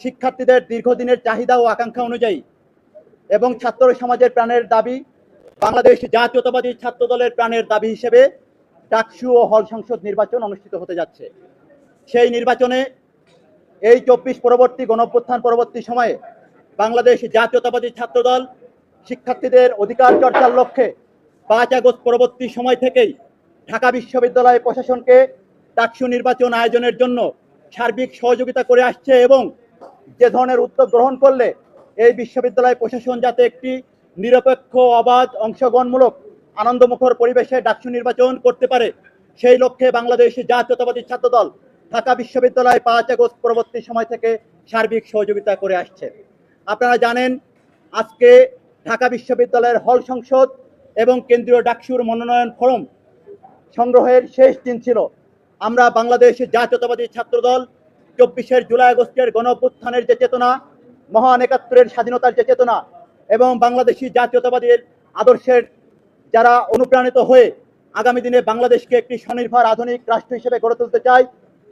শিক্ষার্থীদের দীর্ঘদিনের চাহিদা ও আকাঙ্ক্ষা অনুযায়ী এবং ছাত্র সমাজের প্রাণের দাবি, বাংলাদেশ জাতীয়তাবাদী ছাত্র দলের প্রাণের দাবি হিসেবে ডাকসু ও হল সংসদ নির্বাচন অনুষ্ঠিত হতে যাচ্ছে। সেই নির্বাচনে এই চব্বিশ পরবর্তী গণঅভ্যুত্থান পরবর্তী সময়ে বাংলাদেশ জাতীয়তাবাদী ছাত্রদল শিক্ষার্থীদের অধিকার চর্চার লক্ষ্যে পাঁচ আগস্ট পরবর্তী সময় থেকেই ঢাকা বিশ্ববিদ্যালয় প্রশাসনকে ডাকসু নির্বাচন আয়োজনের জন্য সার্বিক সহযোগিতা করে আসছে এবং যে ধরনের উদ্যোগ গ্রহণ করলে এই বিশ্ববিদ্যালয় প্রশাসন যাতে একটি নিরপেক্ষ, অবাধ, অংশগ্রহণমূলক, আনন্দমুখর পরিবেশে ডাকসু নির্বাচন করতে পারে, সেই লক্ষ্যে বাংলাদেশ জাতীয়তাবাদী ছাত্রদল ঢাকা বিশ্ববিদ্যালয় পাঁচ আগস্ট পরবর্তী সময় থেকে সার্বিক সহযোগিতা করে আসছে। আপনারা জানেন, আজকে ঢাকা বিশ্ববিদ্যালয়ের হল সংসদ এবং কেন্দ্রীয় ডাকসুর মনোনয়ন ফরম সংগ্রহের শেষ দিন ছিল। আমরা বাংলাদেশ জাতীয়তাবাদী ছাত্রদল চব্বিশের জুলাই আগস্টের গণ অভ্যুত্থানের যে চেতনা, মহান একাত্তরের স্বাধীনতার যে চেতনা এবং বাংলাদেশি জাতীয়তাবাদীর আদর্শের যারা অনুপ্রাণিত হয়ে আগামী দিনে বাংলাদেশকে একটি স্বনির্ভর আধুনিক রাষ্ট্র হিসেবে গড়ে তুলতে চাই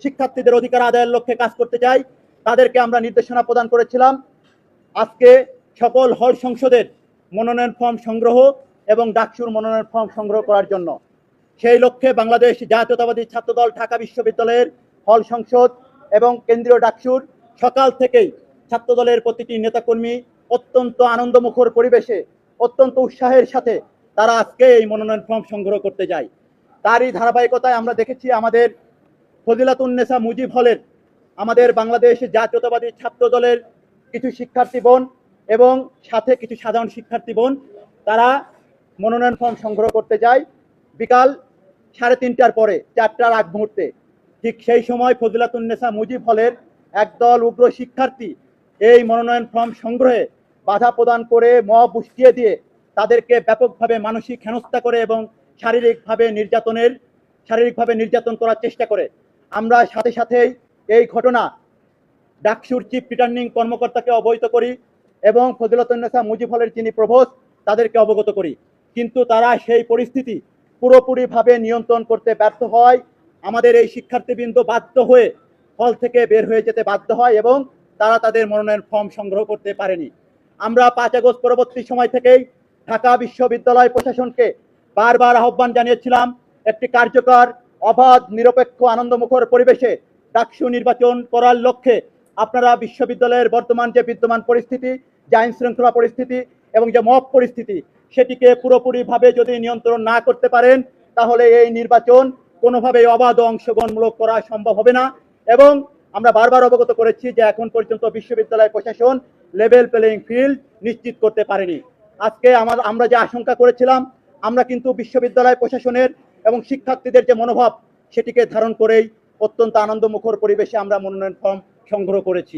শিক্ষার্থীদের অধিকার আদায়ের লক্ষ্যে কাজ করতে চাই তাদেরকে আমরা নির্দেশনা প্রদান করেছিলাম। আজকে সকল হল সংসদের মনোনয়ন ফর্ম সংগ্রহ এবং ডাকসুর মনোনয়ন ফর্ম সংগ্রহ করার জন্য। সেই লক্ষ্যে বাংলাদেশ জাতীয়তাবাদী ছাত্রদল ঢাকা বিশ্ববিদ্যালয়ের হল সংসদ এবং কেন্দ্রীয় ডাকসুর সকাল থেকেই ছাত্রদলের প্রতিটি নেতাকর্মী অত্যন্ত আনন্দমুখর পরিবেশে, অত্যন্ত উৎসাহের সাথে তারা আজকে এই মনোনয়ন ফর্ম সংগ্রহ করতে যায়। তারই ধারাবাহিকতায় আমরা দেখেছি আমাদের ফজিলাতুন্নেসা মুজিব হলের, আমাদের বাংলাদেশ জাতীয়তাবাদী ছাত্র দলের কিছু শিক্ষার্থী বোন এবং সাথে কিছু সাধারণ শিক্ষার্থী বোন, তারা মনোনয়ন ফর্ম সংগ্রহ করতে যায়। বিকাল সাড়ে তিনটার পরে, চারটার আগ মুহূর্তে। ঠিক সেই সময় ফজিলাতুন্নেসা মুজিব হলের একদল উগ্র শিক্ষার্থী এই মনোনয়ন ফর্ম সংগ্রহে বাধা প্রদান করে মব উস্কিয়ে দিয়ে তাদেরকে ব্যাপকভাবে মানসিক হেনস্থা করে এবং শারীরিকভাবে নির্যাতনের, শারীরিকভাবে নির্যাতন করার চেষ্টা করে। আমরা সাথে সাথেই এই ঘটনা ডাকসুর চিফ রিটার্নিং কর্মকর্তাকে অবহিত করি এবং ফজিলতুন্নেসা মুজিব হলের যিনি প্রভোস্ট তাদেরকে অবগত করি। কিন্তু তারা সেই পরিস্থিতি পুরোপুরিভাবে নিয়ন্ত্রণ করতে ব্যর্থ হয় আমাদের এই শিক্ষার্থীবৃন্দ বাধ্য হয়ে হল থেকে বের হয়ে যেতে বাধ্য হয় এবং তারা তাদের মনোনয়ন ফর্ম সংগ্রহ করতে পারেনি। আমরা পাঁচ আগস্ট পরবর্তী সময় থেকেই ঢাকা বিশ্ববিদ্যালয় প্রশাসনকে বারবার আহ্বান জানিয়েছিলাম, একটি কার্যকর, অবাধ, নিরপেক্ষ, আনন্দমুখর পরিবেশে ডাকসু নির্বাচন করার লক্ষ্যে আপনারা বিশ্ববিদ্যালয়ের বর্তমান যে বিদ্যমান পরিস্থিতি, যে আইন শৃঙ্খলা পরিস্থিতি এবং যে মব পরিস্থিতি, সেটিকে পুরোপুরিভাবে যদি নিয়ন্ত্রণ না করতে পারেন, তাহলে এই নির্বাচন কোনোভাবেই অবাধ অংশগ্রহণমূলক করা সম্ভব হবে না। এবং আমরা বারবার অবগত করেছি যে এখন পর্যন্ত বিশ্ববিদ্যালয় প্রশাসন লেভেল প্লেইং ফিল্ড নিশ্চিত করতে পারেনি। আজকে আমার আমরা যে আশঙ্কা করেছিলাম, আমরা কিন্তু বিশ্ববিদ্যালয় প্রশাসনের এবং শিক্ষার্থীদের যে মনোভাব, সেটিকে ধারণ করেই অত্যন্ত আনন্দমুখর পরিবেশে আমরা মনোনয়ন ফর্ম সংগ্রহ করেছি।